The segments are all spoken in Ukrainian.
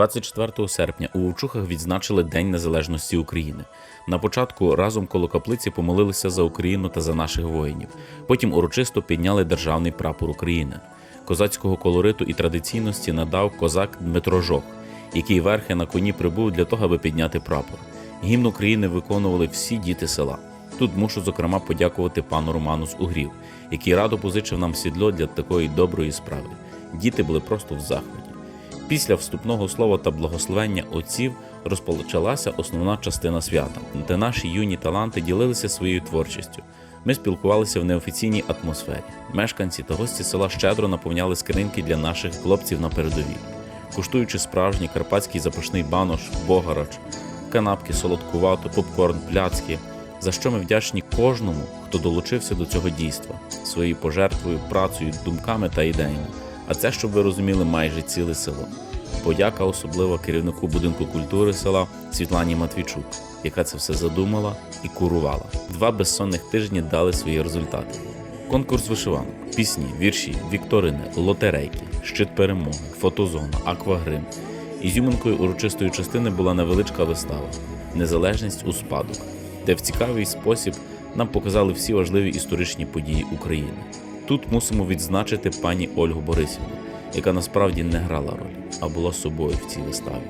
24 серпня у Вовчухах відзначили День Незалежності України. На початку разом коло каплиці помолилися за Україну та за наших воїнів. Потім урочисто підняли державний прапор України. Козацького колориту і традиційності надав козак Дмитро Жох, який верхи на коні прибув для того, аби підняти прапор. Гімн України виконували всі діти села. Тут мушу зокрема подякувати пану Роману з Угрів, який радо позичив нам сідло для такої доброї справи. Діти були просто в захваті. Після вступного слова та благословення отців розпочалася основна частина свята, де наші юні таланти ділилися своєю творчістю. Ми спілкувалися в неофіційній атмосфері. Мешканці та гості села щедро наповняли скриньки для наших хлопців на передовій, куштуючи справжній карпатський запашний банош, богарач, канапки, солодкувату, попкорн, пляцки. За що ми вдячні кожному, хто долучився до цього дійства своєю пожертвою, працею, думками та ідеями. А це, щоб ви розуміли, майже ціле село. Подяка особливо керівнику будинку культури села Світлані Матвійчук, яка це все задумала і курувала. Два безсонних тижні дали свої результати. Конкурс вишиванок, пісні, вірші, вікторини, лотерейки, щит перемоги, фотозона, аквагрим. Ізюминкою урочистої частини була невеличка вистава Незалежність у спадок, де в цікавий спосіб нам показали всі важливі історичні події України. Тут мусимо відзначити пані Ольгу Борисівну, яка насправді не грала роль, а була собою в цій виставі.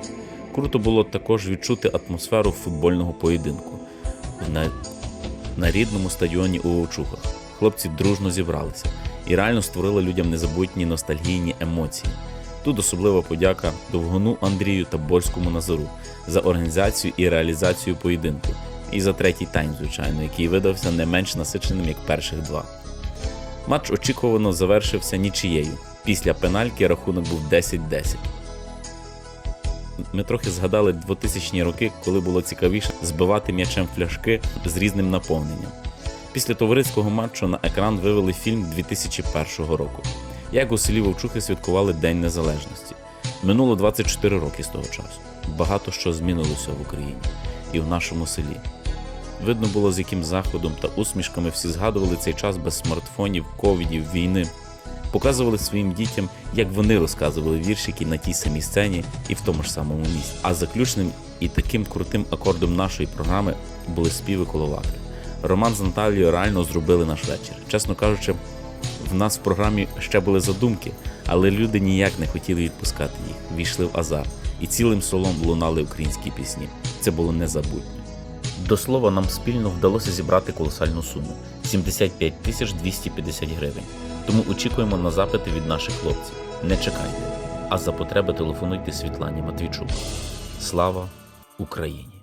Круто було також відчути атмосферу футбольного поєдинку на, на рідному стадіоні у Вовчухах. Хлопці дружно зібралися і реально створили людям незабутні ностальгійні емоції. Тут особлива подяка Довгону Андрію та Борському Назару за організацію і реалізацію поєдинку, і за третій тайм, звичайно, який видався не менш насиченим як перших два. Матч очікувано завершився нічиєю. Після пенальки рахунок був 10-10. Ми трохи згадали 2000-ні роки, коли було цікавіше збивати м'ячем фляшки з різним наповненням. Після товариського матчу на екран вивели фільм 2001 року. Як у селі Вовчухи святкували День Незалежності. Минуло 24 роки з того часу. Багато що змінилося в Україні і в нашому селі. Видно було, з яким заходом та усмішками всі згадували цей час без смартфонів, ковідів, війни. Показували своїм дітям, як вони розказували віршики на тій самій сцені і в тому ж самому місці. А заключним і таким крутим акордом нашої програми були співи коловаки. Роман з Наталією реально зробили наш вечір. Чесно кажучи, в нас в програмі ще були задумки, але люди ніяк не хотіли відпускати їх. Війшли в азарт, і цілим селом лунали українські пісні. Це було незабутньо. До слова, нам спільно вдалося зібрати колосальну суму 75 тисяч 250 гривень. Тому очікуємо на запити від наших хлопців. Не чекайте, а за потреби телефонуйте Світлані Матвійчук. Слава Україні!